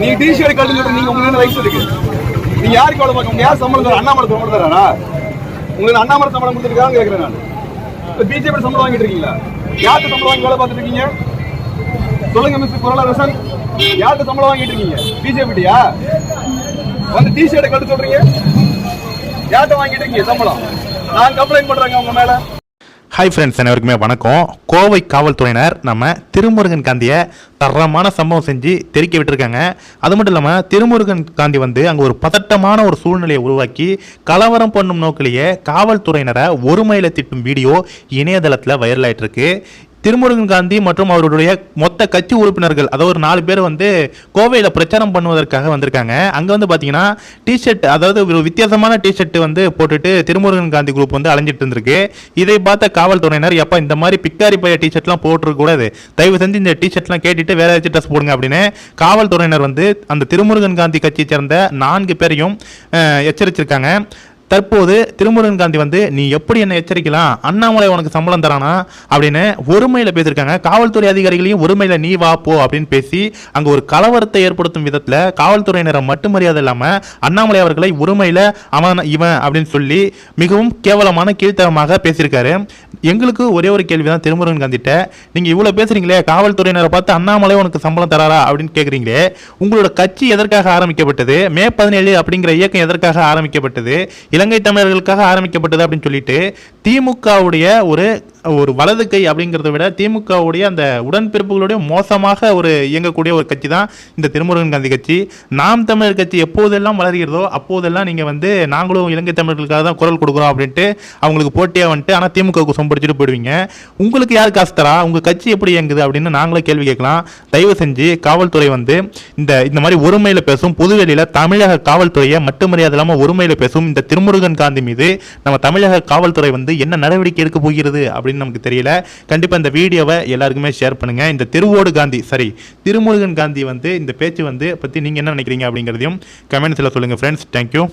நீ டிஷர்ட் கட்டுன்னு சொல்ற நீங்க உங்களுக்கு என்ன ரைட்ஸ் இருக்கு நீங்க யாருக்கு அவ்வளவு பார்க்க யார் சம்பளம் தர அண்ணாமலை சம்பளம் தரானா உங்களுக்கு அண்ணாமலை சம்பளம் கொடுத்துருக்காங்க கேட்கிறேன் நான். பிஜேபி சம்பளம் வாங்கிட்டு இருக்கீங்களா? யாருக்கு சம்பளம் வாங்கி வேலை பார்த்துட்டு இருக்கீங்க? சொல்லுங்க மிஸ் குரலா ரசன் யாருக்கு சம்பளம் வாங்கிட்டு இருக்கீங்க? பிஜேபிட்டியா வந்து டிஷர்ட் கட்டு சொல்றீங்க? யார்கிட்ட வாங்கிட்டு இருக்கீங்க சம்பளம்? நான் கம்ப்ளைண்ட் பண்றேங்க உங்க மேல. ஹாய் ஃப்ரெண்ட்ஸ் அனைவருக்குமே வணக்கம். கோவை காவல்துறையினர் நம்ம திருமுருகன் காந்தியை தரமான சம்பவம் செஞ்சு தெரிக்க விட்டுருக்காங்க. அது மட்டும் இல்லாமல் திருமுருகன் காந்தி வந்து அங்கே ஒரு பதட்டமான ஒரு சூழ்நிலையை உருவாக்கி கலவரம் பண்ணும் நோக்கிலேயே காவல்துறையினரை ஒருமையில திட்டும் வீடியோ இணையதளத்தில் வைரல் ஆகிட்டுருக்கு திருமுருகன் காந்தி மற்றும் அவருடைய மொத்த கட்சி உறுப்பினர்கள் அதாவது ஒரு நாலு பேர் வந்து கோவையில் பிரச்சாரம் பண்ணுவதற்காக வந்திருக்காங்க. அங்கே வந்து பார்த்தீங்கன்னா டிஷர்ட் அதாவது ஒரு வித்தியாசமான டிஷர்ட் வந்து போட்டுட்டு திருமுருகன் காந்தி குரூப் வந்து அலைஞ்சிட்டு இருந்திருக்கு. இதை பார்த்த காவல்துறையினர் எப்போ இந்த மாதிரி பிக்காரி பைய டிஷர்ட்லாம் போட்டுருக்கூடாது தயவு செஞ்சு இந்த டிஷர்ட்லாம் கேட்டுட்டு வேற ஏதாச்சும் ட்ரெஸ் போடுங்க அப்படின்னு காவல்துறையினர் வந்து அந்த திருமுருகன் காந்தி கட்சியை சேர்ந்த நான்கு பேரையும் எச்சரிச்சிருக்காங்க. தற்போது திருமுருகன் காந்தி வந்து நீ எப்படி என்னை எச்சரிக்கலாம்? அண்ணாமலை உனக்கு சம்பளம் தரானா? அப்படின்னு ஒருமையில் பேசியிருக்காங்க. காவல்துறை அதிகாரிகளையும் ஒருமையில் நீ வா போ அப்படின்னு பேசி அங்கே ஒரு கலவரத்தை ஏற்படுத்தும் விதத்தில் காவல்துறையினரை மட்டும் மரியாதை இல்லாமல் அண்ணாமலை அவர்களை ஒருமையில் அவன் இவன் அப்படின்னு சொல்லி மிகவும் கேவலமான கீழ்த்தரமாக பேசியிருக்காரு. எங்களுக்கு ஒரே ஒரு கேள்வி தான் திருமுருகன் காந்திட்ட. நீங்கள் இவ்வளோ பேசுகிறீங்களே காவல்துறையினரை பார்த்து அண்ணாமலை உனக்கு சம்பளம் தராரா? அப்படின்னு கேட்குறீங்களே உங்களோட கட்சி எதற்காக ஆரம்பிக்கப்பட்டது? மே பதினேழு அப்படிங்கிற இயக்கம் எதற்காக ஆரம்பிக்கப்பட்டது? இலங்கை தமிழர்களுக்காக ஆரம்பிக்கப்பட்டது அப்படின்னு சொல்லிட்டு திமுகவுடைய ஒரு ஒரு வலது கை அப்படிங்கிறத விட திமுகவுடைய அந்த உடன்பிறப்புகளுடைய மோசமாக ஒரு இயங்கக்கூடிய ஒரு கட்சி தான் இந்த திருமுருகன் காந்தி கட்சி. நாம் தமிழர் கட்சி எப்போதெல்லாம் வளர்கிறதோ அப்போதெல்லாம் நீங்கள் வந்து நாங்களும் இலங்கை தமிழர்களுக்காக தான் குரல் கொடுக்குறோம் அப்படின்ட்டு அவங்களுக்கு போட்டியாக வந்துட்டு ஆனால் திமுகவுக்கு சொம்படிச்சுட்டு போயிடுவீங்க. உங்களுக்கு யார் காசு தரா? உங்கள் கட்சி எப்படி இயங்குது அப்படின்னு நாங்களே கேள்வி கேட்கலாம். தயவு செஞ்சு காவல்துறை வந்து இந்த இந்த மாதிரி ஒருமையில் பேசும் பொதுவெளியில் தமிழக காவல்துறையை மட்டும் மரியாதை இல்லாமல் ஒருமையில் பேசும் இந்த திருமுருகன் காந்தி மீது நம்ம தமிழக காவல்துறை வந்து என்ன நடவடிக்கை எடுக்க போகிறது அப்படின்னு நமக்கு தெரியல. கண்டிப்பாக இந்த வீடியோவை எல்லாருக்குமே ஷேர் பண்ணுங்க. இந்த திருவோடு காந்தி சரி திருமுருகன் காந்தி வந்து இந்த பேச்சு வந்து பற்றி நீங்கள் என்ன நினைக்கிறீங்க அப்படிங்கிறதையும் கமெண்ட்ஸில் சொல்லுங்கள் ஃப்ரெண்ட்ஸ் தேங்க்யூ